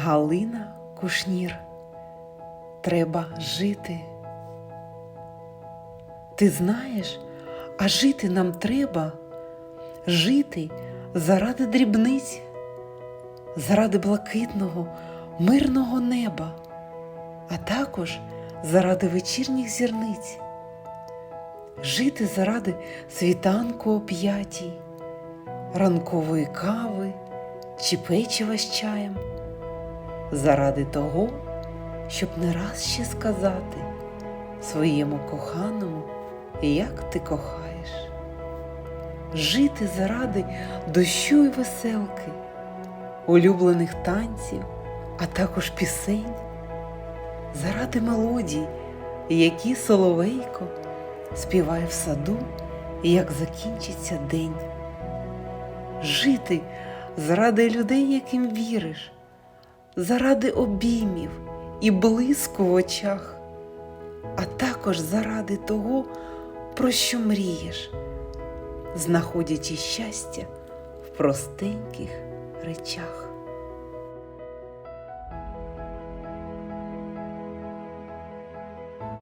Галина Кушнір. Треба жити. Ти знаєш, а жити нам треба жити заради дрібниць, заради блакитного, мирного неба, а також заради вечірніх зірниць, жити заради світанку о п'ятій, ранкової кави чи печива з чаєм, заради того, щоб не раз ще сказати своєму коханому, як ти кохаєш, жити заради дощу й веселки, улюблених танців, а також пісень, заради мелодій, які соловейко співає в саду, як закінчиться день, жити заради людей, яким віриш, заради обіймів і блиску в очах, а також заради того, про що мрієш, знаходячи щастя в простеньких речах.